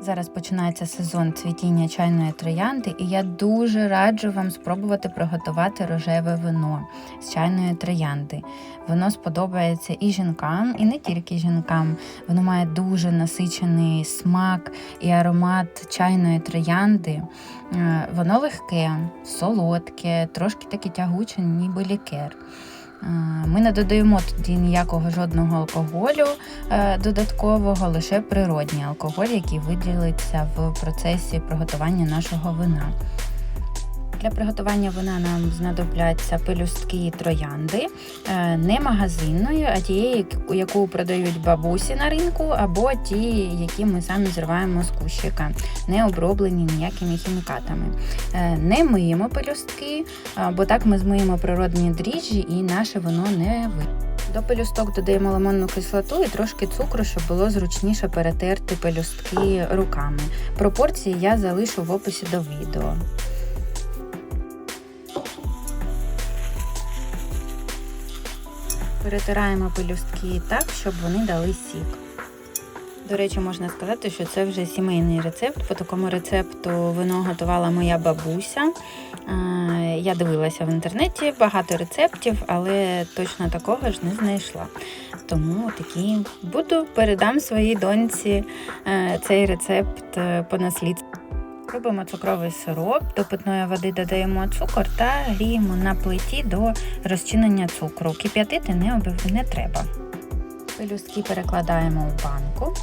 Зараз починається сезон цвітіння чайної троянди, і я дуже раджу вам спробувати приготувати рожеве вино з чайної троянди. Воно сподобається і жінкам, і не тільки жінкам. Воно має дуже насичений смак і аромат чайної троянди. Е, Воно легке, солодке, трошки таке тягуче, ніби лікер. Е, Ми не додаємо тоді ніякого жодного алкоголю е, додаткового, лише природній алкоголь, який виділиться в процесі приготування нашого вина. Для приготування вина нам знадобляться пелюстки троянди, е, не магазинної, а тієї, яку продають бабусі на ринку, або ті, які ми самі зриваємо з кущика, не оброблені ніякими хімікатами. Е, Не миємо пелюстки, бо так ми змиємо природні дріжджі і наше вино не вийде. До пелюсток додаємо лимонну кислоту і трошки цукру, щоб було зручніше перетерти пелюстки руками. Пропорції я залишу в описі до відео. Перетираємо пелюстки так, щоб вони дали сік. До речі, можна сказати, що це вже сімейний рецепт. По такому рецепту вино готувала моя бабуся. Е, Я дивилася в інтернеті багато рецептів, але точно такого ж не знайшла. Тому такі буду передам своїй доньці е, цей рецепт е, по наслідству. Робимо цукровий сироп, до питної води додаємо цукор та гріємо на плиті до розчинення цукру. Кип'ятити не, не треба. Пелюстки перекладаємо в банку.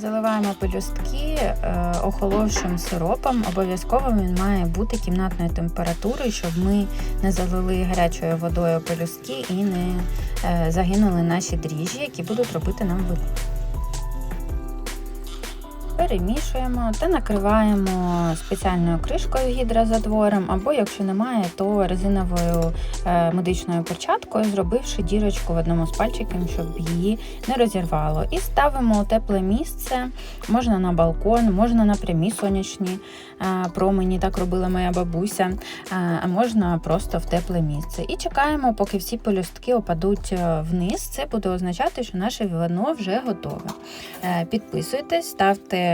Заливаємо пелюстки е, охоловшим сиропом. Обов'язково він має бути кімнатної температури, щоб ми не залили гарячою водою пелюстки і не е, загинули наші дріжджі, які будуть робити нам вино. Перемішуємо та накриваємо спеціальною кришкою гідрозатвором, або якщо немає, то резиновою е, медичною перчаткою, зробивши дірочку в одному з пальчиків, щоб її не розірвало. І ставимо у тепле місце, можна на балкон, можна на прямі сонячні е, промені, так робила моя бабуся, е, а можна просто в тепле місце. І чекаємо, поки всі пелюстки опадуть вниз. Це буде означати, що наше вино вже готове. Підписуйтесь, ставте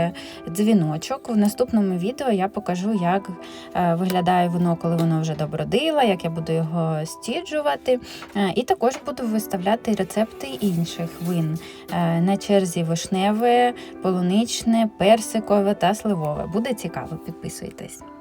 дзвіночок. В наступному відео я покажу, як е, виглядає вино, коли воно вже добродило, як я буду його стіджувати. Е, І також буду виставляти рецепти інших вин. Е, На черзі вишневе, полуничне, персикове та сливове. Буде цікаво, підписуйтесь.